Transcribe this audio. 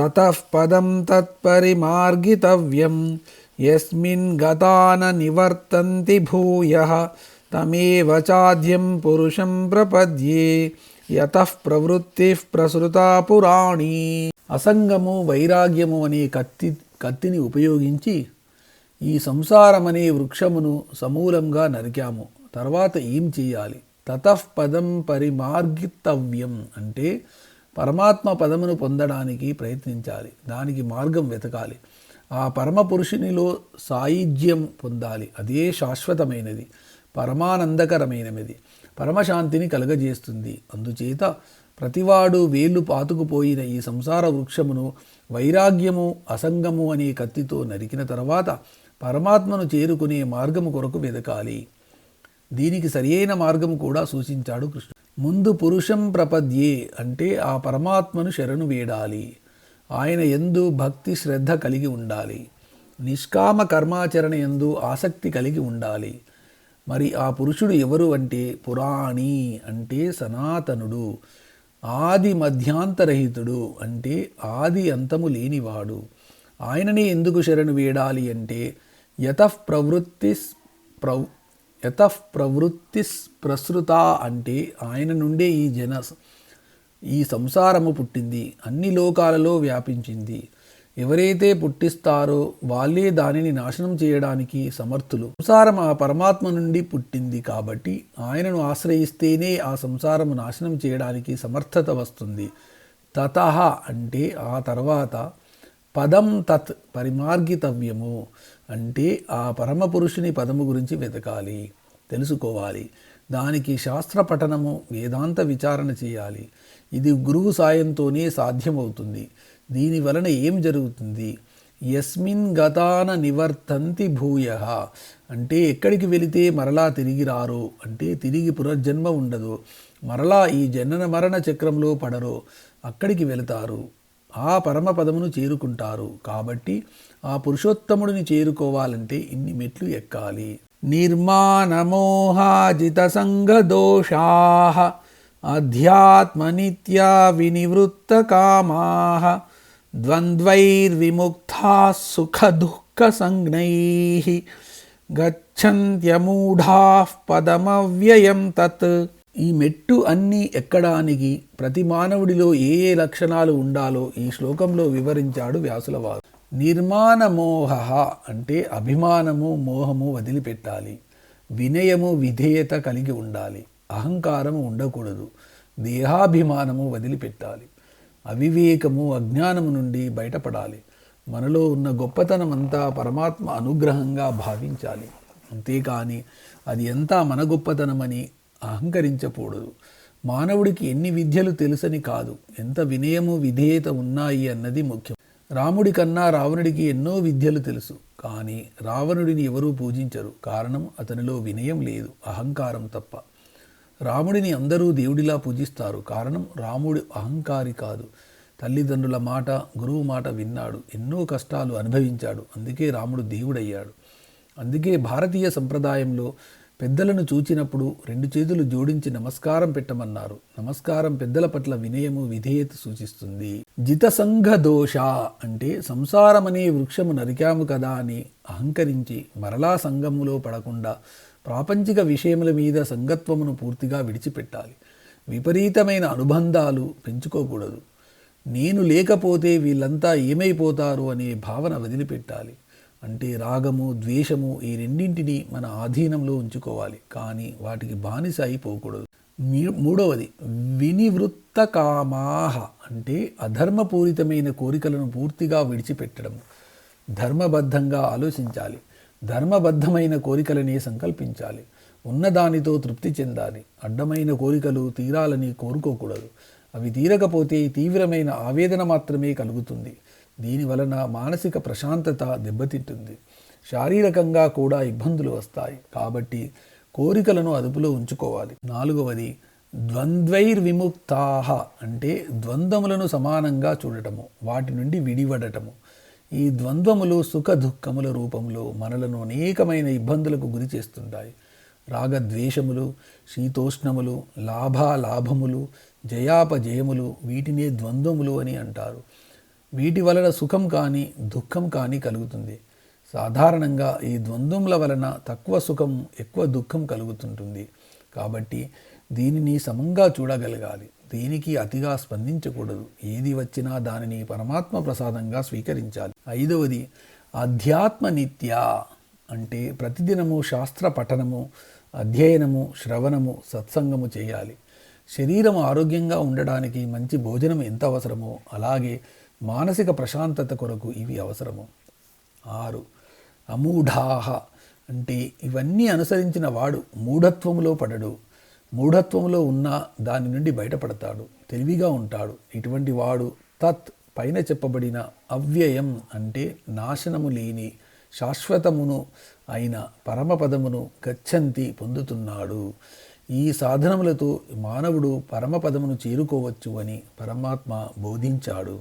ततः पदं तत्परिमार्गितव्यं यस्मिन् యస్మిన్ గతాన నివర్తంతి భూయ तमेव चाद्यं పురుషం ప్రపద్యే యతః ప్రవృత్తి ప్రసృతా పురాణి. అసంగము వైరాగ్యము అనే కత్తి కత్తిని ఉపయోగించి ఈ సంసారమనే వృక్షమును సమూలంగా నరికాము. తర్వాత ఏం చేయాలి? తతఃపదం పరిమార్గితవ్యం అంటే పరమాత్మ పదమును పొందడానికి ప్రయత్నించాలి. దానికి మార్గం వెతకాలి. ఆ పరమ పురుషునిలో సాయుధ్యం పొందాలి. అదే శాశ్వతమైనది. పరమానందకరమైనది. పరమశాంతిని కలగజేస్తుంది. అందుచేత ప్రతివాడు వేళ్ళు పాతుకుపోయిన ఈ సంసార వృక్షమును వైరాగ్యము అసంగము అనే కత్తితో నరికిన తర్వాత పరమాత్మను చేరుకునే మార్గము కొరకు వెదకాలి. దీనికి సరియైన మార్గం కూడా సూచించాడు కృష్ణుడు. ముందు పురుషం ప్రపద్యే అంటే ఆ పరమాత్మను శరణు వేడాలి. ఆయన ఎందు భక్తి శ్రద్ధ కలిగి ఉండాలి. నిష్కామ కర్మాచరణ ఎందు ఆసక్తి కలిగి ఉండాలి. మరి ఆ పురుషుడు ఎవరు అంటే పురాణి అంటే సనాతనుడు. ఆది మధ్యాంతరహితుడు అంటే ఆది అంతము లేనివాడు. ఆయననే ఎందుకు శరణు వేడాలి అంటే యతః ప్రవృత్తి ప్రవ్ యత ప్రవృత్తి ప్రసృత అంటే ఆయన నుండే ఈ జన ఈ సంసారము పుట్టింది అన్ని లోకాలలో వ్యాపించింది. ఎవరైతే పుట్టిస్తారో వాళ్ళే దానిని నాశనం చేయడానికి సమర్థులు. సంసారం ఆ పరమాత్మ నుండి పుట్టింది కాబట్టి ఆయనను ఆశ్రయిస్తేనే ఆ సంసారము నాశనం చేయడానికి సమర్థత వస్తుంది. తత అంటే ఆ తర్వాత పదం తత్ పరిమార్గితవ్యము అంటే ఆ పరమపురుషుని పదము గురించి వెతకాలి తెలుసుకోవాలి. దానికి శాస్త్ర పఠనము వేదాంత విచారణ చేయాలి. ఇది గురువు సాయంతోనే సాధ్యమవుతుంది. దీని వలన ఏం జరుగుతుంది? యస్మిన్ గతాన నివర్తంతి భూయ. అంటే ఎక్కడికి వెళితే మరలా తిరిగి రారో అంటే తిరిగి పునర్జన్మ ఉండదు. మరలా ఈ జనన మరణ చక్రంలో పడరో అక్కడికి వెళతారు. ఆ పరమపదమును చేరుకుంటారు. కాబట్టి ఆ పురుషోత్తముడిని చేరుకోవాలంటే ఇన్ని మెట్లు ఎక్కాలి. నిర్మాణమోహాజిత సంగదోషా అధ్యాత్మనిత్యా వినివృత్త కామా ద్వంద్వైర్విముక్తా సుఖదుఃఖసంజ్ఞై గచ్చంత్యమూఢా పదమవ్యయం తత్ ఈ మెట్టు అన్నీ ఎక్కడానికి ప్రతి మానవుడిలో ఏ ఏ లక్షణాలు ఉండాలో ఈ శ్లోకంలో వివరించాడు వ్యాసులవారు నిర్మాణమోహ అంటే అభిమానము మోహము వదిలిపెట్టాలి. వినయము విధేయత కలిగి ఉండాలి. అహంకారము ఉండకూడదు. దేహాభిమానము వదిలిపెట్టాలి. అవివేకము అజ్ఞానము నుండి బయటపడాలి. మనలో ఉన్న గొప్పతనం అంతా పరమాత్మ అనుగ్రహంగా భావించాలి. అంతేకాని అది ఎంత మన గొప్పతనమని అహంకరించకూడదు. మానవుడికి ఎన్ని విద్యలు తెలుసని కాదు. ఎంత వినయము విధేయత ఉన్నాయి అన్నది ముఖ్యం. రాముడి కన్నా రావణుడికి ఎన్నో విద్యలు తెలుసు. కానీ రావణుడిని ఎవరూ పూజించరు. కారణం అతనిలో వినయం లేదు. అహంకారం తప్ప. రాముడిని అందరూ దేవుడిలా పూజిస్తారు. కారణం రాముడు అహంకారి కాదు. తల్లిదండ్రుల మాట గురువు మాట విన్నాడు. ఎన్నో కష్టాలు అనుభవించాడు. అందుకే రాముడు దేవుడయ్యాడు. అందుకే భారతీయ సంప్రదాయంలో పెద్దలను చూచినప్పుడు రెండు చేతులు జోడించి నమస్కారం పెట్టమన్నారు. నమస్కారం పెద్దల పట్ల వినయము విధేయత సూచిస్తుంది. జితసంఘ దోష అంటే సంసారమనే వృక్షము నరికాము కదా అని అహంకరించి మరలా సంఘములో పడకుండా ప్రాపంచిక విషయముల మీద సంగత్వమును పూర్తిగా విడిచిపెట్టాలి. విపరీతమైన అనుబంధాలు పెంచుకోకూడదు. నేను లేకపోతే వీళ్ళంతా ఏమైపోతారు అనే భావన వదిలిపెట్టాలి. అంటే రాగము ద్వేషము ఈ రెండింటిని మన ఆధీనంలో ఉంచుకోవాలి. కానీ వాటికి బానిస అయిపోకూడదు. మీ- మూడవది వినివృత్త కామాహ అంటే అధర్మపూరితమైన కోరికలను పూర్తిగా విడిచిపెట్టడం ధర్మబద్ధంగా ఆలోచించాలి. ధర్మబద్ధమైన కోరికలనే సంకల్పించాలి. ఉన్నదానితో తృప్తి చెందాలి. అడ్డమైన కోరికలు తీరాలని కోరుకోకూడదు. అవి తీరకపోతే తీవ్రమైన ఆవేదన మాత్రమే కలుగుతుంది. దీని వలన మానసిక ప్రశాంతత దెబ్బతింటుంది. శారీరకంగా కూడా ఇబ్బందులు వస్తాయి. కాబట్టి కోరికలను అదుపులో ఉంచుకోవాలి. నాలుగవది ద్వంద్వైర్విముక్తాహ అంటే ద్వంద్వములను సమానంగా చూడటము వాటి నుండి విడివడటము. ఈ ద్వంద్వములు సుఖ దుఃఖముల రూపంలో మనలను అనేకమైన ఇబ్బందులకు గురి చేస్తుంటాయి. రాగద్వేషములు శీతోష్ణములు లాభాలాభములు జయాపజయములు వీటినే ద్వంద్వములు అని అంటారు. వీటి వలన సుఖం కానీ దుఃఖం కానీ కలుగుతుంది. సాధారణంగా ఈ ద్వంద్వముల వలన తక్కువ సుఖం ఎక్కువ దుఃఖం కలుగుతుంటుంది. కాబట్టి దీనిని సమంగా చూడగలగాలి. దీనికి అతిగా స్పందించకూడదు. ఏది వచ్చినా దానిని పరమాత్మ ప్రసాదంగా స్వీకరించాలి. ఐదవది అధ్యాత్మ నిత్య అంటే ప్రతిదినము శాస్త్ర పఠనము అధ్యయనము శ్రవణము సత్సంగము చేయాలి. శరీరం ఆరోగ్యంగా ఉండడానికి మంచి భోజనం ఎంత అవసరమో అలాగే మానసిక ప్రశాంతత కొరకు ఇవి అవసరము. ఆరు అమూఢాహ అంటే ఇవన్నీ అనుసరించిన వాడు మూఢత్వములో పడడు. మూఢత్వంలో ఉన్న దాని నుండి బయటపడతాడు. తెలివిగా ఉంటాడు. ఇటువంటి వాడు తత్ పైన చెప్పబడిన అవ్యయం అంటే నాశనము లేని శాశ్వతమును అయిన పరమపదమును గచ్చంతి పొందుతున్నాడు. ఈ సాధనములతో మానవుడు పరమపదమును చేరుకోవచ్చు అని పరమాత్మ బోధించాడు.